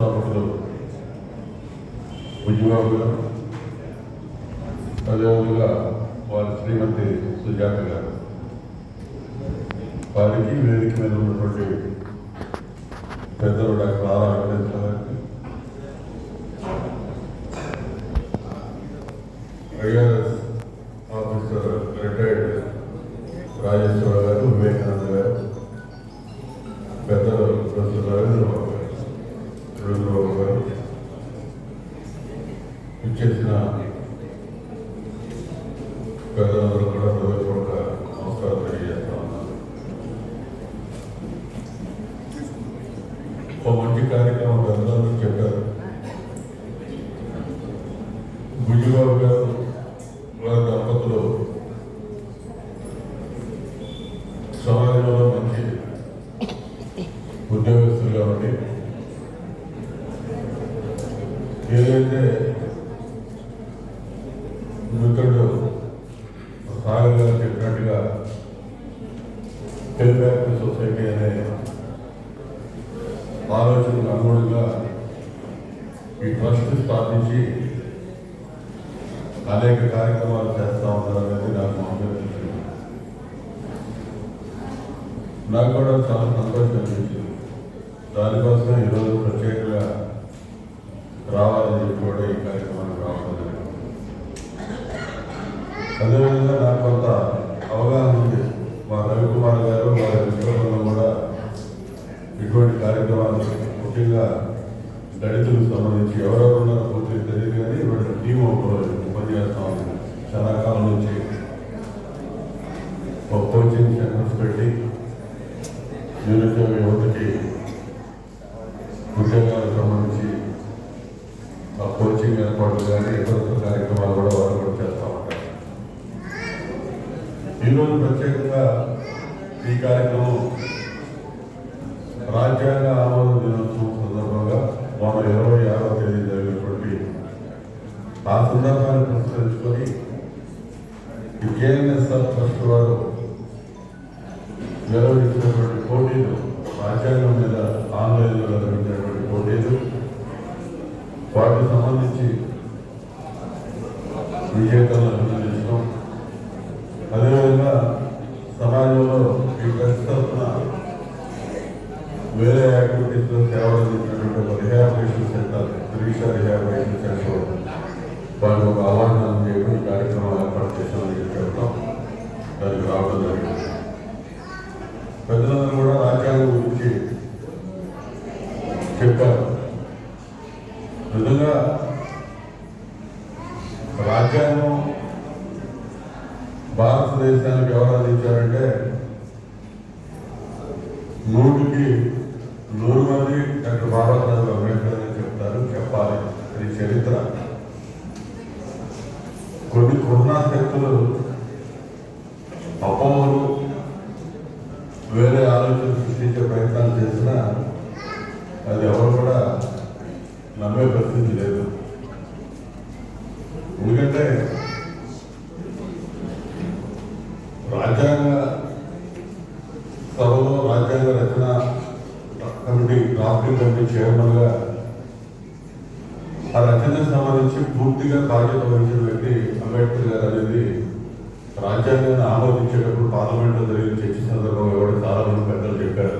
స్థాపకులు ఉజ్జబాబు గారు అదేవిధంగా వారి శ్రీమతి సుజాత గారు వారికి వేదిక మీద ఉన్నటువంటి పెద్దలు డాక్టర్ ఆర్ వెంకటేశ్వర రవీంద్రబాబు గారు ఇచ్చేసిన పెద్దలందరూ కూడా హృదయపూర్వక నమస్కారం తెలియజేస్తా ఉన్నాను ఒక మంచి కార్యక్రమం పెద్దలందరూ చెప్పారు బుజ్జిబాబు గారు వారి దంపతులు సమాజంలో మంచి ఉద్యోగస్తులుగా ఉండి ఏదైతే మృతుడు సాగర్ గారు చెప్పినట్టుగా తెలుగు సొసైటీ అనే ఆలోచనకు అనుగుణంగా ఈ ట్రస్ట్ స్థాపించి అనేక కార్యక్రమాలు చేస్తూ ఉంటారు అనేది నాకు మామూలుగా నాకు కూడా చాలా సంతోషం అనిపించింది. దానికోసం ఈరోజు ప్రత్యేకంగా రావాలని చెప్పి కూడా ఈ కార్యక్రమానికి రావడం జరిగింది అదేవిధంగా నాకు కొంత అవగాహన ఉంది మా రవికుమార్ గారు వారి విశ్వబృందం కూడా ఇటువంటి కార్యక్రమాలు ముఖ్యంగా దళితులకు సంబంధించి ఎవరెవరు ఉన్నారో పూర్తిగా తెలియదు కానీ ఇటువంటి టీం ఒకరోజు పనిచేస్తా చాలా కాలం నుంచి ఒక కోచింగ్ సెంటర్స్ పెట్టి నిరుద్యోగ యువతకి ఉద్యోగాలకు సంబంధించి ఆ కోచింగ్ ఏర్పాట్లు కానీ ఇతర కార్యక్రమాలు కూడా వారు కూడా చేస్తూ ఉంటారు. ఈరోజు ప్రత్యేకంగా ఈ కార్యక్రమం రాజ్యాంగ ఆ సందర్భాన్ని పురస్కరించుకొని ఈ ట్రస్ట్ వారు నిర్వహించినటువంటి పోటీలు రాజ్యాంగం మీద ఆన్లైన్లో నిర్వహించినటువంటి పోటీలు వాటికి సంబంధించి విజేతలను అభినందించడం. అదేవిధంగా సమాజంలో ఈ ట్రస్ట్ తరఫున వేరే యాక్టివిటీస్లో సేవలు అందించినటువంటి rehabilitation centre Trisha rehabilitation centre వారికి ఒక అవార్డు చేయడం ఈ కార్యక్రమం ఏర్పాటు చేశామని చెప్పడం దానికి రావడం జరిగింది. పెద్దలందరూ కూడా రాజ్యాంగం గురించి చెప్పారు. నిజంగా రాజ్యాంగం భారతదేశానికి ఎవరు అందించారంటే నూటికి నూరు మంది డాక్టర్ బాబాసాహెబ్ అంబేద్కర్ అని చెప్తారు. చెప్పాలి. అది చరిత్ర. శక్తులు అపోహలు వేరే ఆలోచన సృష్టించే ప్రయత్నాలు చేసినా అది ఎవరు కూడా నమ్మే పరిస్థితి లేదు. ఎందుకంటే రాజ్యాంగ సభలో రాజ్యాంగ రచన కమిటీ డ్రాఫ్టింగ్ కమిటీ చైర్మన్గా ఆ రచనకు సంబంధించి పూర్తిగా బాధ్యత వహించిన వ్యక్తి అంబేద్కర్ గారు అనేది రాజ్యాంగాన్ని ఆమోదించేటప్పుడు పార్లమెంట్లో జరిగిన చర్చ సందర్భంగా కూడా చాలా మంది పెద్దలు చెప్పారు.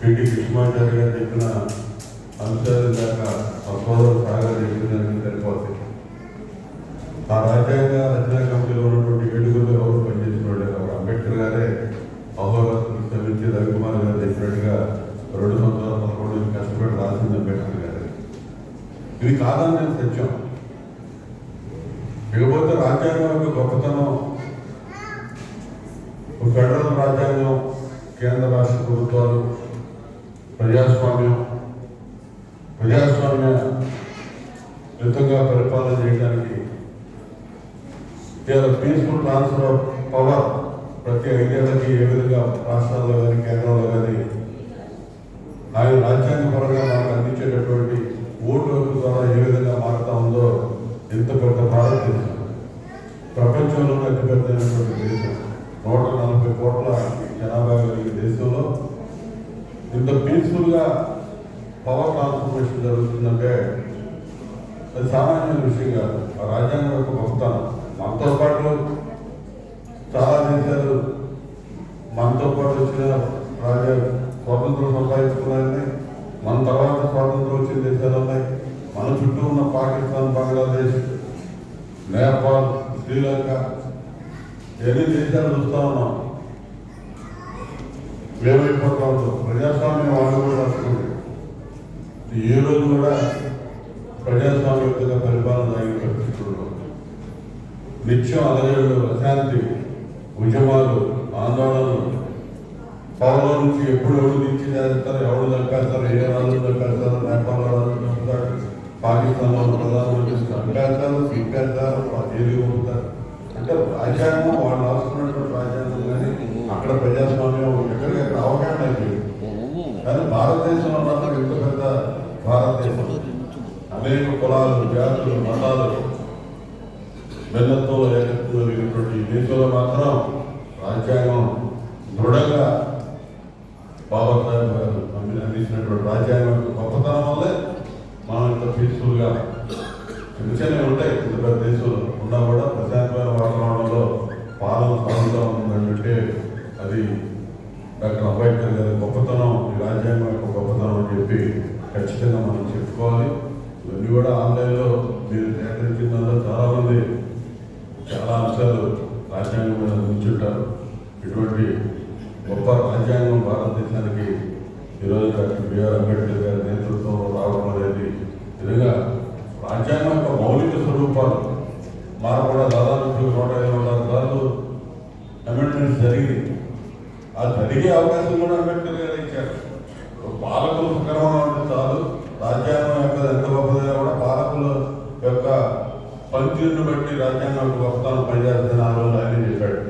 పిటి కృష్ణమాచారి గారు చెప్పిన అంశాలు దాకా ఆ సాగర్ చెప్పిన సరిపోతాయి ఆ రాజ్యాంగ రచనా కమిటీలో ఉన్నటువంటి ఏడుగురు ఎవరు పనిచేసిన వాళ్ళే అంబేద్కర్ గారే అహోరాత్రులు శ్రమించి రవికుమార్ గారు చెప్పినట్టుగా రెండు సంవత్సరాల పదకొండు కష్టపడి రాసింది అంబేద్కర్ గారే. ఇది కాదని సత్యం. ఇకపోతే రాజ్యాంగం యొక్క గొప్పతనం. ఫెడరల్ రాజ్యాంగం కేంద్ర రాష్ట్ర ప్రభుత్వాలు ప్రజాస్వామ్యం. ప్రజాస్వామ్య యుద్ధంగా పరిపాలన చేయడానికి పీస్ఫుల్ ట్రాన్స్ఫర్ ఆఫ్ పవర్ ప్రతి ఐదేళ్ళకి ఏ విధంగా రాష్ట్రాల్లో ఇంత పీస్ఫుల్గా పవర్ ట్రాన్స్ఫర్మేషన్ జరుగుతుందంటే అది సామాన్య విషయం కాదు. ఆ రాజ్యాంగం యొక్క గొప్పతనం మనతో పాటు చాలా దేశాలు మనతో పాటు వచ్చిన రాజ్యాలు స్వాతంత్రం సంపాదించుకున్నాయని మన తర్వాత స్వాతంత్రం వచ్చిన దేశాలు ఉన్నాయి. మన చుట్టూ ఉన్న పాకిస్తాన్ బంగ్లాదేశ్ నేపాల్ శ్రీలంక ఎన్ని దేశాలు చూస్తా ఉన్నాం. ఏమైపోతా ఉంటాం ప్రజాస్వామ్యం వాళ్ళు కూడా వస్తుంది ఏ రోజు కూడా ప్రజాస్వామ్యంగా పరిపాలన జరిగిన పరిస్థితుల్లో నిత్యం అలజడులు అశాంతి ఉద్యమాలు ఆందోళనలు పౌరుల నుంచి ఎప్పుడు ఎవరు నుంచి చేస్తారు ఎవరు దక్కేస్తారు ఏ రాజు దక్కేస్తారు నేపాల్ రాజు దక్కుతాడు పాకిస్తాన్లో ప్రధానమంత్రి చంపేస్తారు తిప్పేస్తారు ఏది ఉంటారు? అంటే రాజ్యాంగం వాళ్ళు రాసుకున్నటువంటి రాజ్యాంగం కానీ అక్కడ ప్రజాస్వామ్యం భారతదేశంలో మాత్రం ఇంత పెద్ద భారతదేశం. అనేక కులాలు జాతులు మతాలు భిన్నత్వంలో ఏకత్వంలో దేశంలో మాత్రం రాజ్యాంగం దృఢంగా బాబా సాహెబ్ గారు అందించినటువంటి రాజ్యాంగం యొక్క గొప్పతనం వల్లే మనం ఇంత పీస్ఫుల్గా చిన్న చిన్నవి ఉంటాయి. ఇంత పెద్ద దేశంలో ఉన్నా కూడా ప్రశాంతమైన వాతావరణంలో పాలన సాగుతూ ఉందంటే అది డాక్టర్ అంబేద్కర్ గారి గొప్పతనం ఈ రాజ్యాంగం యొక్క గొప్పతనం అని చెప్పి ఖచ్చితంగా మనం చెప్పుకోవాలి ఇవన్నీ కూడా ఆన్లైన్లో మీరు సేకరించిన చాలామంది చాలా అంశాలు రాజ్యాంగం మీద ఉంచుంటారు ఇటువంటి గొప్ప రాజ్యాంగం భారతదేశానికి ఈరోజు డాక్టర్ బిఆర్ అంబేద్కర్ గారి నేతృత్వంలో రావడం అనేది నిజంగా రాజ్యాంగం యొక్క మౌలిక స్వరూపాలు మనం కూడా దాదాపు నూట ఇరవై నాలుగు సార్లు అమెండ్మెంట్స్ జరిగింది ఆ జరిగే అవకాశం కూడా అంబేద్కర్ గారు ఇచ్చారు. పాలకులు సక్రమంగా ఉంటే చాలు. రాజ్యాంగం యొక్క ఎంత గొప్పదైనా కూడా పాలకుల యొక్క పనితీరును బట్టి రాజ్యాంగం యొక్క గొప్పతనం పనిచేస్తుందని ఆ రోజు ఆయన చెప్పాడు.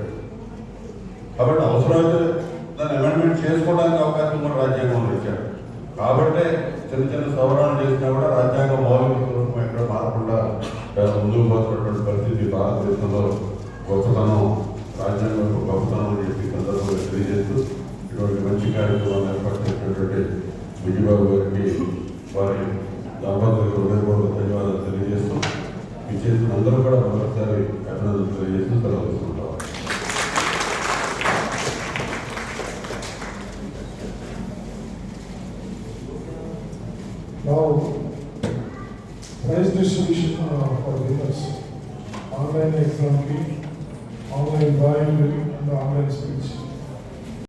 కాబట్టి అవసరమైతే దాన్ని అమెండ్మెంట్ చేసుకోవడానికి అవకాశం కూడా రాజ్యాంగంలో ఇచ్చాడు. కాబట్టి చిన్న చిన్న సవరణలు చేసినా కూడా రాజ్యాంగ మౌలిక స్వరూపం ఎక్కడ మారకుండా ముందుకు పోతున్నటువంటి పరిస్థితి భారతదేశంలో గొప్పతనం రాజ్యాంగం యొక్క గొప్పతనం అని చెప్పి సందర్భంగా తెలియజేస్తూ ఇటువంటి మంచి కార్యక్రమాలు ఏర్పాటు చేసినటువంటి విజయబాబు గారికి వారి దంపతులకు హృదయపూర్వక ధన్యవాదాలు తెలియజేస్తూ ఈ చేసిన అందరూ కూడా మరొకసారి అభినందనలు తెలియజేస్తూ సెలవు తీసుకుంటాం Now, prize distribution uh, for winners. Online exam fee, online drawing and online speech.